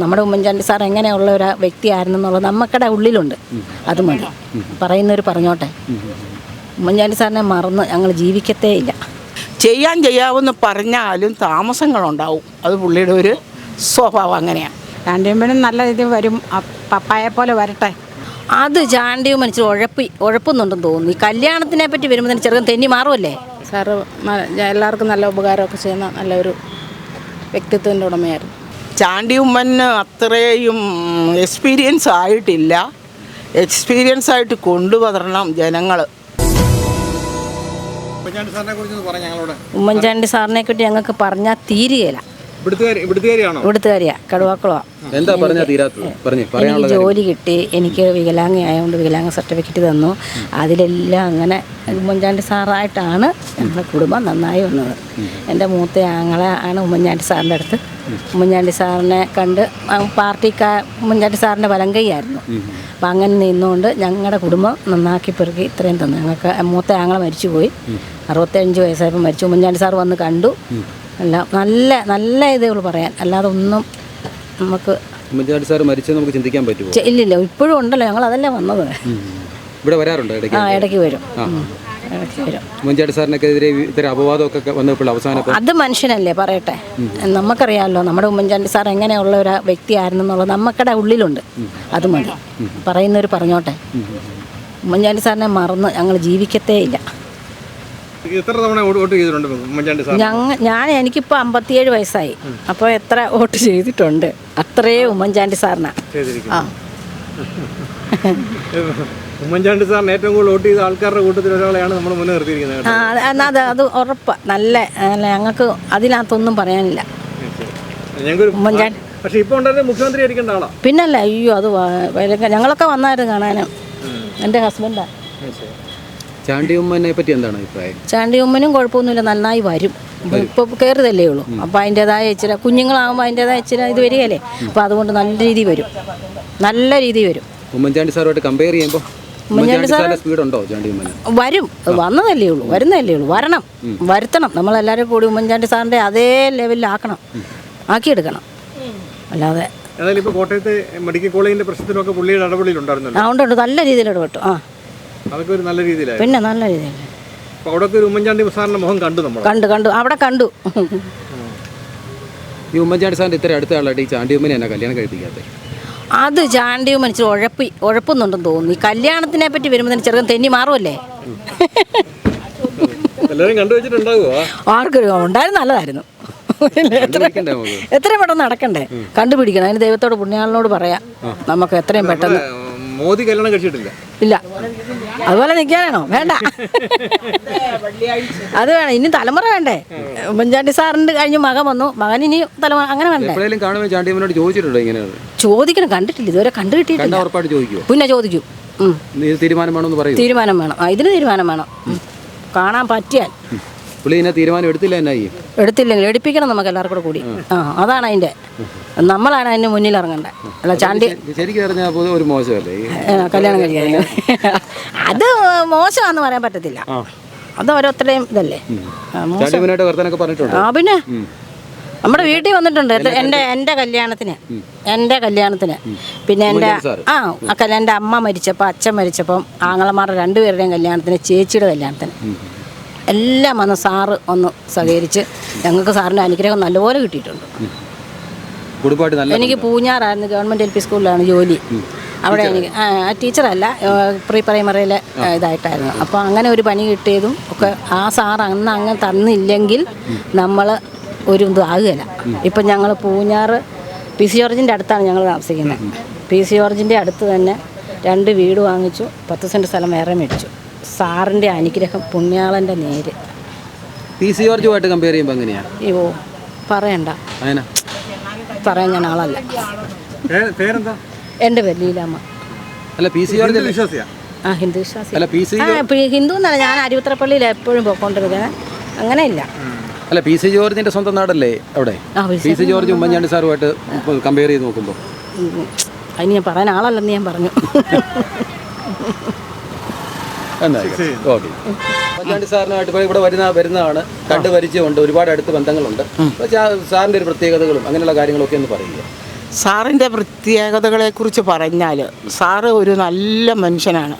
നമ്മുടെ ഉമ്മൻചാണ്ടി സാർ എങ്ങനെയുള്ള ഒരു വ്യക്തിയായിരുന്നു എന്നുള്ളത് നമുക്കടെ ഉള്ളിലുണ്ട്. അത് മതി. പറയുന്നവർ പറഞ്ഞോട്ടെ. ഉമ്മൻചാണ്ടി സാറിനെ മറന്ന് ഞങ്ങൾ ജീവിക്കത്തേ ഇല്ല. ചെയ്യാൻ ചെയ്യാവുന്ന പറഞ്ഞാലും താമസങ്ങളുണ്ടാവും. അത് പുള്ളിയുടെ ഒരു സ്വഭാവം അങ്ങനെയാണ് ചാണ്ടിയമ്മനും നല്ല രീതിയിൽ വരും. പപ്പായ പപ്പായെ പോലെ വരട്ടെ. അത് ചാണ്ടിയും മനുഷ്യർ ഉഴപ്പി ഉഴപ്പുന്നുണ്ടെന്ന് തോന്നുന്നു. ഈ കല്യാണത്തിനെ പറ്റി വരുമ്പോൾ തന്നെ ചെറുക്കൻ തെന്നി മാറുമല്ലേ സാറ് എല്ലാവർക്കും നല്ല ഉപകാരമൊക്കെ ചെയ്യുന്ന നല്ലൊരു വ്യക്തിത്വത്തിന്റെ ഉടമയായിരുന്നു. ചാണ്ടി ഉമ്മന് അത്രയും എക്സ്പീരിയൻസ് ആയിട്ടില്ല. എക്സ്പീരിയൻസ് ആയിട്ട് കൊണ്ടുവരണം ജനങ്ങൾ ഉമ്മൻചാണ്ടി സാറിനെ കുറിച്ച് ഞങ്ങൾക്ക് പറഞ്ഞാൽ തീരുകയില്ല. എനിക്ക് ജോലി കിട്ടി എനിക്ക് വികലാംഗ ആയതുകൊണ്ട് വികലാംഗ സർട്ടിഫിക്കറ്റ് തന്നു. അതിലെല്ലാം അങ്ങനെ ഉമ്മൻചാണ്ടി സാറായിട്ടാണ് ഞങ്ങളുടെ കുടുംബം നന്നായി വന്നത്. എന്റെ മൂത്ത ആങ്ങളെ ആണ് ഉമ്മൻചാണ്ടി സാറിന്റെ അടുത്ത് ഉമ്മൻചാണ്ടി സാറിനെ കണ്ട് പാർട്ടിക്കാ ഉമ്മൻചാണ്ടി സാറിന്റെ വലങ്കൈയായിരുന്നു അപ്പം അങ്ങനെ നിന്നുകൊണ്ട് ഞങ്ങളുടെ കുടുംബം നന്നാക്കി പെറുക്കി ഇത്രയും തന്നു. ഞങ്ങൾക്ക് മൂത്ത ആങ്ങളെ മരിച്ചുപോയി. അറുപത്തഞ്ച് വയസ്സായപ്പോൾ മരിച്ചു. ഉമ്മൻചാണ്ടി സാർ വന്ന് കണ്ടു. എല്ലാം നല്ല നല്ല ഇതേയുള്ളൂ പറയാൻ. അല്ലാതെ ഒന്നും നമുക്ക് ഉമ്മൻചാണ്ടി സാർ മരിച്ചത് നമുക്ക് ചിന്തിക്കാൻ പറ്റുമോ ഇല്ലില്ല ഇപ്പോഴും ഉണ്ടല്ലോ. ഞങ്ങൾ അതല്ലേ വന്നത് ഇവിടെ വരാറുണ്ടോ? ആ ഇടയ്ക്ക് വരും. സാറിനെതിരെ ഇത്തരം അപവാദമൊക്കെ വന്നപ്പോൾ അവസാനം അത് മനുഷ്യനല്ലേ പറയട്ടെ. നമുക്കറിയാമല്ലോ നമ്മുടെ ഉമ്മൻചാണ്ടി സാർ എങ്ങനെയുള്ള ഒരു വ്യക്തിയായിരുന്നെന്നുള്ളത് നമുക്കടെ ഉള്ളിലുണ്ട്. അത് മതി. പറയുന്നവർ പറഞ്ഞോട്ടെ. ഉമ്മൻചാണ്ടി സാറിനെ മറന്ന് ഞങ്ങൾ ജീവിക്കത്തേ ഇല്ല. എത്ര തവണ വോട്ട് ചെയ്തിട്ടുണ്ട് ഉമ്മൻചാണ്ടി സാർ? ഞങ്ങ ഞാൻ എനിക്കിപ്പോൾ അമ്പത്തിയേഴ് വയസ്സായി. അപ്പോൾ എത്ര വോട്ട് ചെയ്തിട്ടുണ്ട്? അത്രേ ഉമ്മൻചാണ്ടി സാറിനാ. ആ. ഉമ്മൻചാണ്ടി സാറിന് ഏറ്റവും കൂടുതൽ വോട്ട് ചെയ്ത ആൾക്കാരുടെ കൂട്ടത്തിൽ ഒരാളെയാണ് നമ്മൾ മുന്നേ നിർത്തിയിരിക്കുന്നത്. അത് എന്നാ അത് അത് ഉറപ്പാണ് നല്ല അല്ല, ഞങ്ങൾക്ക് അതിനകത്തൊന്നും പറയാനില്ല. ഉമ്മൻചാണ്ടി. പക്ഷെ ഇപ്പോൾ മുഖ്യമന്ത്രി ആയിരിക്കേണ്ട ആളാ? പിന്നല്ല അയ്യോ അത് ഞങ്ങളൊക്കെ വന്നായിരുന്നു കാണാനും. എന്റെ ഹസ്ബൻഡാ. ചാണ്ടി ഉമ്മനെ പറ്റി എന്താണ് അഭിപ്രായം? ചാണ്ടി ഉമ്മനും കുഴപ്പമൊന്നുമില്ല നന്നായി വരും. ഇപ്പോൾ കയറിയതല്ലേ ഉള്ളൂ. അപ്പോൾ അതിന്റെതായ ഇച്ചിരി കുഞ്ഞുങ്ങളാകുമ്പോൾ അതിന്റെതായ ഇച്ചിരി ഇത് വരികയല്ലേ? അപ്പോൾ അതുകൊണ്ട് നല്ല രീതിയിൽ വരും. നല്ല രീതിയിൽ വരും. ഉമ്മൻചാണ്ടി സാറുമായിട്ട് കമ്പയർ ചെയ്യുമ്പോൾ ഉമ്മൻചാണ്ടി സാറിന്റെ സ്പീഡ് ഉണ്ടോ വരും. വന്നതല്ലേ ഉള്ളൂ വരുന്നതല്ലേ ഉള്ളൂ. വരണം വരുത്തണം. നമ്മളെല്ലാവരും കൂടി ഉമ്മൻചാണ്ടി സാറിന്റെ അതേ ലെവലിലാക്കണം ആക്കിയെടുക്കണം. അല്ലാതെ ഏതായാലും ഇപ്പോൾ കോട്ടയത്തെ മെഡിക്കൽ കോളേജിന്റെ പ്രശ്നത്തിലൊക്കെ പുള്ളിയുടെ ഇടപെടലുണ്ടായിരുന്നല്ലോ ആ ഉണ്ട് ഉണ്ട്. നല്ല രീതിയിൽ ഇടപെട്ടു. ആ. അതൊക്കെ ഒരു നല്ല രീതിയിലായി പിന്നെ നല്ല രീതിയിൽ. ഒരു ഉമ്മൻചാണ്ടി സാറിന്റെ മുഖം കണ്ടു നമ്മൾ കണ്ടു കണ്ടു. അവിടെ കണ്ടു. ഈ ഉമ്മൻചാണ്ടി സാറിന്റെ ഇത്ര അടുത്ത ആളായിട്ട് ഈ ചാണ്ടി ഉമ്മനെ എന്നാ കല്യാണം കഴിപ്പിക്കാത്തത് അത് ചാണ്ടിയും മനുഷ്യർ ഉഴപ്പി ഉഴപ്പുന്നുണ്ടെന്ന് തോന്നുന്നു. ഈ കല്യാണത്തിനെ പറ്റി വരുമ്പോൾ തന്നെ ചെറുക്കൻ തെന്നി മാറുമല്ലേ ആർക്കൊരു ഉണ്ടായിരുന്നു നല്ലതായിരുന്നു. എത്ര എത്രയും പെട്ടെന്ന് നടക്കണ്ടേ? കണ്ടുപിടിക്കണം. അതിന് ദൈവത്തോട് പുണ്യാളിനോട് പറയാം. നമുക്ക് എത്രയും പെട്ടെന്ന്. മോദി കല്യാണം കഴിച്ചിട്ടില്ല. ഇല്ല. അതുപോലെ നിൽക്കാനാണോ വേണ്ട. അത് വേണം. ഇനി തലമുറ വേണ്ടേ? ഉമ്മൻചാണ്ടി സാറിന്റെ കഴിഞ്ഞ് മകൻ വന്നു. മകൻ ഇനി തലമുറ അങ്ങനെ വേണ്ടേ? ചോദിച്ചിട്ടുണ്ടോ ഇങ്ങനെ? ചോദിക്കണം. കണ്ടിട്ടില്ല. ഇതുവരെ കണ്ടു കിട്ടിയിട്ടില്ല പിന്നെ ചോദിക്കും. തീരുമാനം വേണം തീരുമാനം വേണം. ഇതിന് തീരുമാനം വേണം. കാണാൻ പറ്റിയാൽ. പുള്ളി ഇതിനെ തീരുമാനം എടുത്തില്ല എന്നായി. എടുത്തില്ലെങ്കിൽ എടുപ്പിക്കണം നമുക്ക് എല്ലാവർക്കും കൂടെ ആ അതാണ് അതിന്റെ. നമ്മളാണ് അതിന് മുന്നിൽ ഇറങ്ങേണ്ടത്. അല്ല ചാണ്ടി ശരിക്കും പറഞ്ഞാൽ പൊതുവെ ഒരു മോശമല്ലേ? ഈ ഏ, കല്യാണം കഴിക്കാൻ. അത് മോശമാണെന്ന് പറയാൻ പറ്റത്തില്ല. അത് ഓരോരുത്തരുടെയും ഇതല്ലേ. ആ, മോശം. ചാണ്ടി വർത്തനൊക്കെ പറഞ്ഞിട്ടുണ്ട്? ആ പിന്നെ നമ്മുടെ വീട്ടിൽ വന്നിട്ടുണ്ട്. ഇത് എന്റെ എന്റെ കല്യാണത്തിന്. എന്റെ കല്യാണത്തിന്. പിന്നെ എന്റെ സാറ്. ആ കല്യാണം എന്റെ അമ്മ മരിച്ചപ്പോൾ അച്ഛൻ മരിച്ചപ്പം ആങ്ങളമാരുടെ രണ്ടുപേരുടെയും കല്യാണത്തിന് ചേച്ചിയുടെ കല്യാണത്തിന്. എല്ലാം വന്ന് സാറ് ഒന്ന് സഹകരിച്ച് ഞങ്ങൾക്ക് സാറിന്റെ അനുഗ്രഹം നല്ലപോലെ കിട്ടിയിട്ടുണ്ട്. എനിക്ക് പൂഞ്ഞാറായിരുന്നു ഗവൺമെന്റ് എൽ പി സ്കൂളിലാണ് ജോലി. അവിടെ എനിക്ക് ആ ടീച്ചറല്ല പ്രീ പ്രൈമറിയിലെ ഇതായിട്ടായിരുന്നു. അപ്പോൾ അങ്ങനെ ഒരു പണി കിട്ടിയതും ഒക്കെ ആ സാർ അന്ന് അങ്ങനെ തന്നില്ലെങ്കിൽ നമ്മൾ ഒരു ഇതും ആകുകയില്ല ഇപ്പം ഞങ്ങൾ പൂഞ്ഞാറ് പി സി ജോർജിന്റെ അടുത്താണ് ഞങ്ങൾ താമസിക്കുന്നത്. പി സി ജോർജിന്റെ അടുത്ത് തന്നെ രണ്ട് വീട് വാങ്ങിച്ചു പത്ത് സെന്റ് സ്ഥലം വേറെ മേടിച്ചു. സാറിന്റെ അനുഗ്രഹം പുണ്യാളന്റെ നേര്. പി സി ജോർജുമായിട്ട് കമ്പയർ ചെയ്യുമ്പോൾ എങ്ങനെയാണ് അയ്യോ പറയണ്ട. പറയാൻ ഞാൻ ആളല്ല. പേരെന്താ? എന്റെ പേര് ലീലാമ്മ. അല്ല പി സി ജോർജ്? വിശ്വാസിയാ? ആ ഹിന്ദു വിശ്വാസി അല്ല പി സി ആ ഹിന്ദു എന്നല്ല ഞാൻ അരുവിത്രപ്പള്ളിയിൽ എപ്പോഴും പോയിക്കൊണ്ടിരിക്കുന്നത് അങ്ങനെ ഇല്ല അല്ല പി സി ജോർജിന്റെ സ്വന്തം നാടല്ലേ അവിടെ? ആ P P C George Oommen Chandy സാറുമായിട്ട് കമ്പയർ ചെയ്ത് നോക്കുമ്പോൾ ഉം. അതിന് ഞാൻ പറയാൻ ആളല്ലെന്ന് ഞാൻ പറഞ്ഞു. ഓക്കെ. ഉമ്മൻചാണ്ടി സാറിനായിട്ട് ഇവിടെ വരുന്ന വരുന്നതാണ് കണ്ടു പരിചയമുണ്ട് ഒരുപാട് അടുത്ത് ബന്ധങ്ങളുണ്ട്. സാറിന്റെ സാറിന്റെ ഒരു പ്രത്യേകതകളും അങ്ങനെയുള്ള കാര്യങ്ങളൊക്കെ ഒന്ന് പറയുക. സാറിന്റെ പ്രത്യേകതകളെക്കുറിച്ച് പറഞ്ഞാൽ സാറ് ഒരു നല്ല മനുഷ്യനാണ്.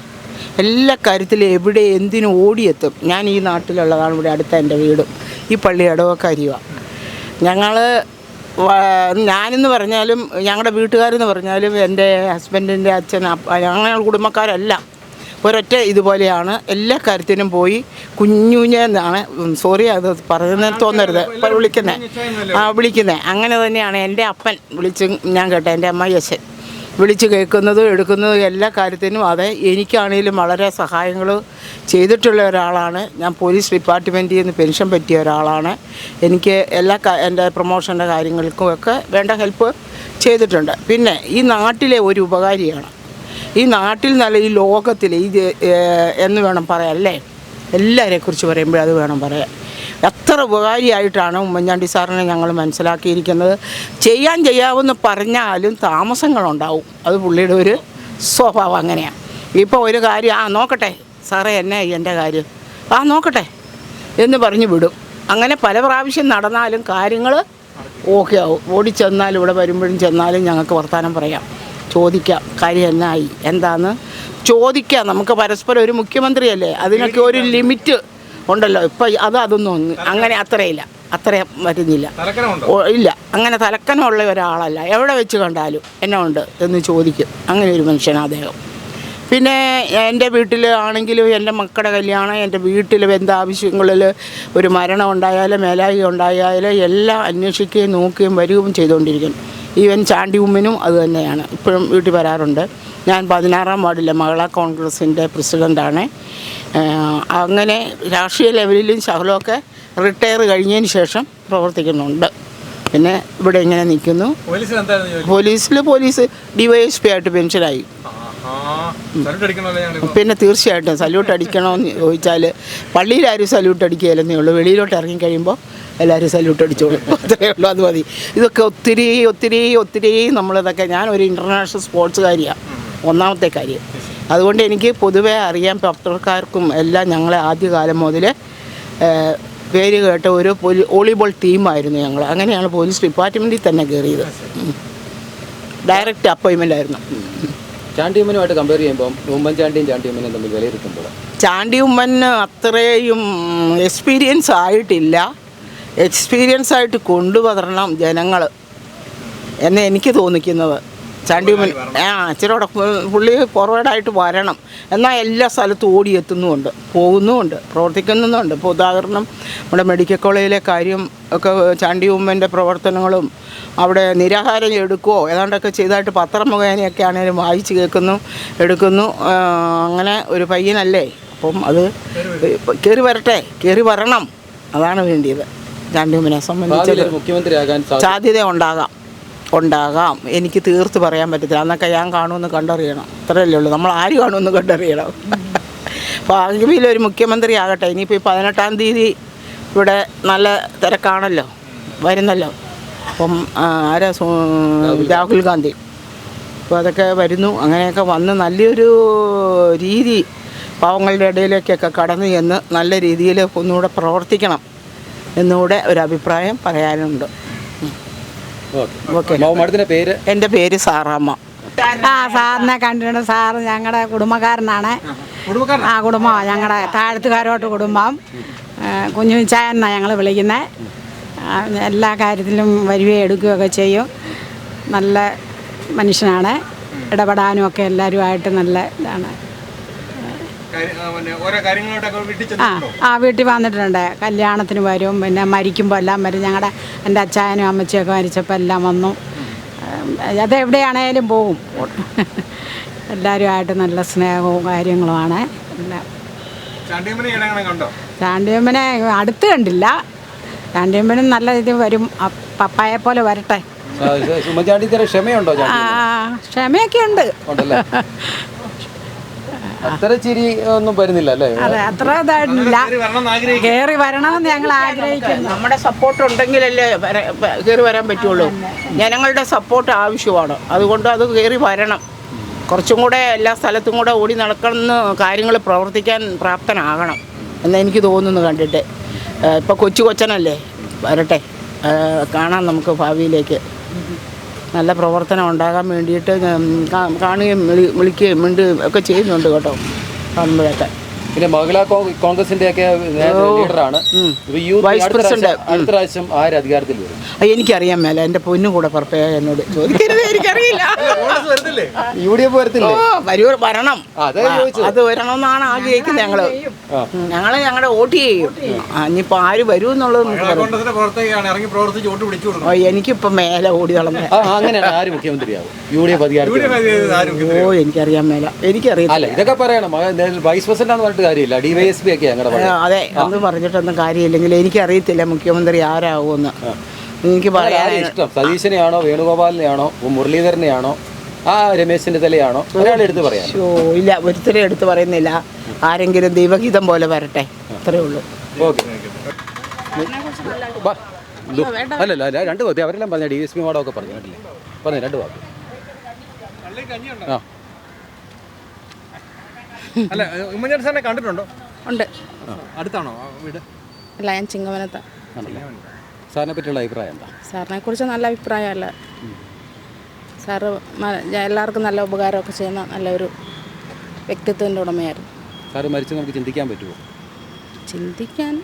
എല്ലാ കാര്യത്തിലും എവിടെ എന്തിനും ഓടിയെത്തും. ഞാൻ ഈ നാട്ടിലുള്ളതാണ് ഇവിടെ അടുത്ത എന്റെ വീടും. ഈ പള്ളി ഇടവക്കാരിയുമാണ് ഞങ്ങൾ ഞാനെന്ന് പറഞ്ഞാലും ഞങ്ങളുടെ വീട്ടുകാരെന്ന് പറഞ്ഞാലും എന്റെ ഹസ്ബൻഡിന്റെ അച്ഛൻ അപ്പ ഞങ്ങൾ കുടുംബക്കാരെല്ലാം. ഒരൊറ്റ ഇതുപോലെയാണ് എല്ലാ കാര്യത്തിനും പോയി കുഞ്ഞുഞ്ഞെന്നാണ് സോറി അത് പറയുന്നത് തോന്നരുത്. വിളിക്കുന്നത് ആ വിളിക്കുന്നത് അങ്ങനെ തന്നെയാണ് എന്റെ അപ്പൻ വിളിച്ച് ഞാൻ കേട്ട എന്റെ അമ്മ അമ്മയച്ഛൻ വിളിച്ച് കേൾക്കുന്നതും എടുക്കുന്നതും എല്ലാ കാര്യത്തിനും അതെ. എനിക്കാണെങ്കിലും വളരെ സഹായങ്ങൾ ചെയ്തിട്ടുള്ള ഒരാളാണ്. ഞാൻ പോലീസ് ഡിപ്പാർട്ട്മെന്റിൽ നിന്ന് പെൻഷൻ പറ്റിയ ഒരാളാണ്. എനിക്ക് എല്ലാ എന്റെ പ്രൊമോഷന്റെ കാര്യങ്ങൾക്കും ഒക്കെ വേണ്ട ഹെൽപ്പ് ചെയ്തിട്ടുണ്ട്. പിന്നെ ഈ നാട്ടിലെ ഒരു ഉപകാരിയാണ് ഈ നാട്ടിൽ നല്ല ഈ ലോകത്തിൽ ഈ എന്ന് വേണം പറയാം അല്ലേ? എല്ലാവരെ കുറിച്ച് പറയുമ്പോൾ അത് വേണം പറയാം എത്ര ഉപകാരിയായിട്ടാണ് ഉമ്മൻചാണ്ടി സാറിനെ ഞങ്ങൾ മനസ്സിലാക്കിയിരിക്കുന്നത്. ചെയ്യാൻ ചെയ്യാവുന്ന പറഞ്ഞാലും താമസങ്ങളുണ്ടാവും. അത് പുള്ളിയുടെ ഒരു സ്വഭാവം അങ്ങനെയാണ് ഇപ്പോൾ ഒരു കാര്യം ആ നോക്കട്ടെ സാറേ എന്നെ എന്റെ കാര്യം? ആ നോക്കട്ടെ എന്ന് പറഞ്ഞു വിടും. അങ്ങനെ പല പ്രാവശ്യം നടന്നാലും കാര്യങ്ങൾ ഓക്കെ ആവും. ഓടിച്ചെന്നാലും ഇവിടെ വരുമ്പോഴും ചെന്നാലും ഞങ്ങൾക്ക് വർത്തമാനം പറയാം. ചോദിക്കാം. കാര്യം എന്നായി എന്താന്ന്? ചോദിക്കാം. നമുക്ക് പരസ്പരം ഒരു മുഖ്യമന്ത്രിയല്ലേ? അതിനൊക്കെ ഒരു ലിമിറ്റ് ഉണ്ടല്ലോ. ഇപ്പം അത് അതൊന്നും ഒന്ന് അങ്ങനെ അത്രയില്ല. അത്രയും വരുന്നില്ല. ഇല്ല. അങ്ങനെ തലക്കനമുള്ള ഒരാളല്ല. എവിടെ വെച്ച് കണ്ടാലും എന്നെ ഉണ്ട് എന്ന് ചോദിക്കും. അങ്ങനെ ഒരു മനുഷ്യനാണ് അദ്ദേഹം. പിന്നെ എന്റെ വീട്ടിൽ ആണെങ്കിലും എന്റെ മക്കളുടെ കല്യാണം എന്റെ വീട്ടിൽ ബന്ധാവശ്യങ്ങളിൽ ഒരു മരണം ഉണ്ടായാലും മേലായി ഉണ്ടായാലും എല്ലാം അന്വേഷിക്കുകയും നോക്കുകയും വരികയും ചെയ്തുകൊണ്ടിരിക്കുന്നു. ഈവൻ ചാണ്ടി ഉമ്മനും അത് തന്നെയാണ്. ഇപ്പോഴും വീട്ടിൽ വരാറുണ്ട്. ഞാൻ പതിനാറാം വാർഡിലെ മഹിളാ കോൺഗ്രസിന്റെ പ്രസിഡന്റാണ് അങ്ങനെ രാഷ്ട്രീയ ലെവലിലും ശകലമൊക്കെ റിട്ടയർ കഴിഞ്ഞതിന് ശേഷം പ്രവർത്തിക്കുന്നുണ്ട്. പിന്നെ ഇവിടെ ഇങ്ങനെ നിൽക്കുന്നു. പോലീസിൽ പോലീസ് ഡിവൈഎസ് ആയിട്ട് പെൻഷനായി. പിന്നെ തീർച്ചയായിട്ടും സല്യൂട്ട് അടിക്കണമെന്ന് ചോദിച്ചാൽ പള്ളിയിൽ ആരും സല്യൂട്ട് അടിക്കുകയില്ലെന്നേ ഉള്ളൂ. വെളിയിലോട്ട് ഇറങ്ങി കഴിയുമ്പോൾ എല്ലാവരും സല്യൂട്ട് അടിച്ചോളും. അത്രയേ ഉള്ളൂ അത് മതി. ഇതൊക്കെ ഒത്തിരി ഒത്തിരി ഒത്തിരി നമ്മളിതൊക്കെ ഞാനൊരു ഇന്റർനാഷണൽ സ്പോർട്സുകാരിയാണ് ഒന്നാമത്തെ കാര്യം. അതുകൊണ്ട് എനിക്ക് പൊതുവെ അറിയാൻ പത്രക്കാർക്കും എല്ലാം ഞങ്ങളെ ആദ്യകാലം മുതൽ പേര് കേട്ട ഒരു പോലീ വോളിബോൾ ടീമായിരുന്നു ഞങ്ങൾ അങ്ങനെയാണ് പോലീസ് ഡിപ്പാർട്ട്മെന്റിൽ തന്നെ കയറിയത് ഡയറക്റ്റ് അപ്പോയിൻമെന്റ് ആയിരുന്നു. ചാണ്ടിയുമ്മനുമായിട്ട് കമ്പയർ ചെയ്യുമ്പോൾ ഉമ്മൻചാണ്ടിയും ചാണ്ടിയുമ്മനും തമ്മിൽ വിലയിരുത്തുമ്പോൾ ചാണ്ടിയുമ്മന് അത്രയും എക്സ്പീരിയൻസ് ആയിട്ടില്ല. എക്സ്പീരിയൻസ് ആയിട്ട് കൊണ്ടുവരണം ജനങ്ങൾ എന്ന് എനിക്ക് തോന്നിക്കുന്നത്. ചാണ്ടിമൻ ആ ഇച്ചിരൂടെ പുള്ളി ഫോർവേഡായിട്ട് വരണം. എന്നാൽ എല്ലാ സ്ഥലത്തും ഓടിയെത്തുന്നുമുണ്ട് പോകുന്നുമുണ്ട്. പ്രവർത്തിക്കുന്നുമുണ്ട്. ഇപ്പോൾ ഉദാഹരണം നമ്മുടെ മെഡിക്കൽ കോളേജിലെ കാര്യം ഒക്കെ ചാണ്ടി ഉമ്മന്റെ പ്രവർത്തനങ്ങളും അവിടെ നിരാഹാരം എടുക്കുകയോ ഏതാണ്ടൊക്കെ ചെയ്തായിട്ട് പത്രം മുഖേനയൊക്കെ ആണെങ്കിലും വായിച്ച് കേൾക്കുന്നു എടുക്കുന്നു. അങ്ങനെ ഒരു പയ്യനല്ലേ? അപ്പം അത് കയറി വരട്ടെ. കയറി വരണം. അതാണ് വേണ്ടിയത്. ചാണ്ടിയമ്മനെ സംബന്ധിച്ച് മുഖ്യമന്ത്രിയാകാൻ സാധ്യത ഉണ്ടാകാം. ഉണ്ടാകാം. എനിക്ക് തീർത്ത് പറയാൻ പറ്റത്തില്ല. അന്നൊക്കെ ഞാൻ കാണുമെന്ന് കണ്ടറിയണം. അത്രയല്ലേ ഉള്ളൂ. നമ്മൾ ആര് കാണുമെന്ന് കണ്ടറിയണം. ഭാഗ്യയിൽ ഒരു മുഖ്യമന്ത്രി ആകട്ടെ. ഇനിയിപ്പോൾ ഈ പതിനെട്ടാം തീയതി ഇവിടെ നല്ല തിരക്കാണല്ലോ. വരുന്നല്ലോ. അപ്പം ആരാ രാഹുൽ ഗാന്ധി. അപ്പോൾ അതൊക്കെ വരുന്നു. അങ്ങനെയൊക്കെ വന്ന് നല്ലൊരു രീതി പാവങ്ങളുടെ ഇടയിലേക്കൊക്കെ കടന്നു ചെന്ന് നല്ല രീതിയിൽ ഒന്നുകൂടെ പ്രവർത്തിക്കണം. എന്നുകൂടെ ഒരു അഭിപ്രായം പറയാനുണ്ട് പേര്? എന്റെ പേര് സാറാമ്മ. ആ സാറിനെ കണ്ടിട്ടുണ്ട്. സാറ് ഞങ്ങളുടെ കുടുംബക്കാരനാണ്. കുടുംബക്കാരനാ? ആ കുടുംബമാണ് ഞങ്ങളുടെ താഴത്തുകാരോട്ട് കുടുംബം. കുഞ്ഞുച്ചായ എന്നാണ് ഞങ്ങൾ വിളിക്കുന്നത് എല്ലാ കാര്യത്തിലും വരികയും എടുക്കുകയൊക്കെ ചെയ്യും. നല്ല മനുഷ്യനാണ്. ഇടപെടാനും ഒക്കെ എല്ലാവരുമായിട്ട് നല്ല ഇതാണ്. ഓരോ വീട്ടിൽ ആ വീട്ടിൽ വന്നിട്ടുണ്ട്. കല്യാണത്തിന് വരും പിന്നെ മരിക്കുമ്പോൾ എല്ലാം വരും. ഞങ്ങളുടെ എന്റെ അച്ചായനും അമ്മച്ചിയൊക്കെ മരിച്ചപ്പോൾ എല്ലാം വന്നു. അത് എവിടെയാണേലും പോകും എല്ലാവരുമായിട്ട് നല്ല സ്നേഹവും കാര്യങ്ങളുമാണ്. എല്ലാം ചാണ്ടിയമ്മനെ അടുത്ത് കണ്ടില്ല. ചാണ്ടിയമ്മനും നല്ല ഇത് വരും. പപ്പായെ പോലെ വരട്ടെ. ക്ഷമയുണ്ടോ ക്ഷമയൊക്കെ ഉണ്ട്. ഉണ്ടല്ലേ? അത്ര ചിരി ഒന്നും വരുന്നില്ല അല്ലേ? അതെ അത്ര ഇതായിട്ടില്ല. കയറി വരണമെന്ന് ഞങ്ങൾ ആഗ്രഹിക്കുന്നു. നമ്മുടെ സപ്പോർട്ട് ഉണ്ടെങ്കിലല്ലേ കയറി വരാൻ പറ്റുള്ളൂ. ജനങ്ങളുടെ സപ്പോർട്ട് ആവശ്യമാണ്. അതുകൊണ്ട് അത് കയറി വരണം. കുറച്ചും കൂടെ എല്ലാ സ്ഥലത്തും കൂടെ ഓടി നടക്കണമെന്ന് കാര്യങ്ങൾ പ്രവർത്തിക്കാൻ പ്രാപ്തനാകണം എന്ന് എനിക്ക് തോന്നുന്നു കണ്ടിട്ട്. ഇപ്പോൾ കൊച്ചു കൊച്ചനല്ലേ? വരട്ടെ. കാണാം നമുക്ക് ഭാവിയിലേക്ക്. നല്ല പ്രവർത്തനം ഉണ്ടാകാൻ വേണ്ടിയിട്ട് കാണുകയും വിളിക്കുകയും മിണ്ടുകയും ഒക്കെ ചെയ്യുന്നുണ്ട് കേട്ടോ. കാണുമ്പോഴൊക്കെ. പിന്നെ മഹിളാ കോ- കോൺഗ്രസിന്റെ ഒക്കെ ലീഡറാണ്. Vice president. പ്രാവശ്യം- അടുത്ത പ്രാവശ്യം ആര് അധികാരത്തിൽ വരും? അത് എനിക്കറിയാൻ മേല. എന്റെ പൊന്നും കൂടെ പുറപ്പേ എന്നോട് ചോദിക്കരുത് എനിക്കറിയില്ല. യു ഡി എഫ് വരത്തില്ലേ? വരൂ വരണം. അതാ വരണമെന്നാണ് ആഗ്രഹിക്കുന്നത് ഞങ്ങൾ. ഞങ്ങൾ ഞങ്ങളുടെ വോട്ട് ചെയ്യും. ഇനിയിപ്പോ ആര് വരൂ എന്നുള്ളത് എനിക്കിപ്പോ മേലെ ഓടി നടന്ന ആ അങ്ങനെയാണ് ആര് മുഖ്യമന്ത്രിയാവും? യു ഡി എഫ് ഓ എനിക്കറിയാൻ മേല. എനിക്കറിയാം അല്ല ഇതൊക്കെ പറയണം. വൈസ് പ്രസിഡന്റ് പറഞ്ഞിട്ട് കാര്യമില്ല. ഡി.വൈ.എസ്.പി ഒക്കെ ഞങ്ങളുടെ ആ, അതെ. അന്ന് പറഞ്ഞിട്ടൊന്നും കാര്യമില്ലെങ്കിൽ എനിക്കറിയത്തില്ല മുഖ്യമന്ത്രി ആരാകുമെന്ന് എനിക്ക് പറയാൻ ഇഷ്ടം? സതീശനെയാണോ വേണുഗോപാലിനെയാണോ മുരളീധരനെയാണോ ആ രമേശിന്റെ തലയാണോ? ഒരാളെ എടുത്ത് പറയാം. ഇല്ല ഒരുത്തരെ എടുത്ത് പറയുന്നില്ല. ആരെങ്കിലും ദൈവഗീതം പോലെ വരട്ടെ. അത്രേ ഉള്ളൂ. ഓക്കെ. അല്ലല്ല അല്ല രണ്ട് വാക്ക്. അവരെല്ലാം പറഞ്ഞ ഡി എസ് പി മോഡൊക്കെ പറഞ്ഞു കേട്ടില്ലേ? പറഞ്ഞു രണ്ട് വാക്ക്. ആ. അല്ല ഉമ്മൻചാണ്ടി സാറിനെ കണ്ടിട്ടുണ്ടോ? ഉണ്ട്. അടുത്താണോ വീട്? അല്ല ഞാൻ ചിങ്ങവനത്ത സാറിനെ പറ്റിയുള്ള അഭിപ്രായം എന്താ? സാറിനെ കുറിച്ച് നല്ല അഭിപ്രായമല്ല. സാറ് എല്ലാവർക്കും നല്ല ഉപകാരമൊക്കെ ചെയ്യുന്ന നല്ലൊരു വ്യക്തിത്വത്തിന്റെ ഉടമയായിരുന്നു. സാറ് മരിച്ചു നമുക്ക് ചിന്തിക്കാൻ പറ്റുമോ ചിന്തിക്കാൻ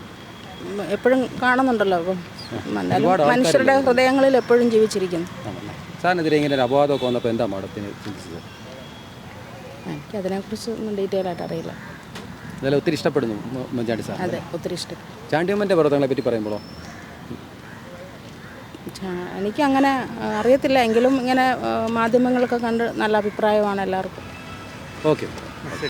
എപ്പോഴും കാണുന്നുണ്ടല്ലോ അപ്പം. മനുഷ്യരുടെ ഹൃദയങ്ങളിൽ എപ്പോഴും ജീവിച്ചിരിക്കുന്നു. സാറിനെതിരെ ഇങ്ങനെ ഒരു അപവാദമൊക്കെ വന്നപ്പോൾ എന്താ മാഡത്തിന് ചിന്തിച്ചത്? എനിക്ക് അതിനെക്കുറിച്ച് ഒന്നും ഡീറ്റെയിൽ ആയിട്ട് അറിയില്ല. അതെല്ലാം ഒത്തിരി ഇഷ്ടപ്പെടുന്നു ഉമ്മ- ഉമ്മൻചാണ്ടി സാർ അതെ ഒത്തിരി ഇഷ്ടം. ചാണ്ടിയമ്മന്റെ പ്രവർത്തനങ്ങളെ പറ്റി പറയുമ്പോഴോ? എനിക്കങ്ങനെ ആ, അറിയത്തില്ല. എങ്കിലും ഇങ്ങനെ മാധ്യമങ്ങളൊക്കെ കണ്ട് നല്ല അഭിപ്രായമാണ് എല്ലാവർക്കും. ഓക്കെ.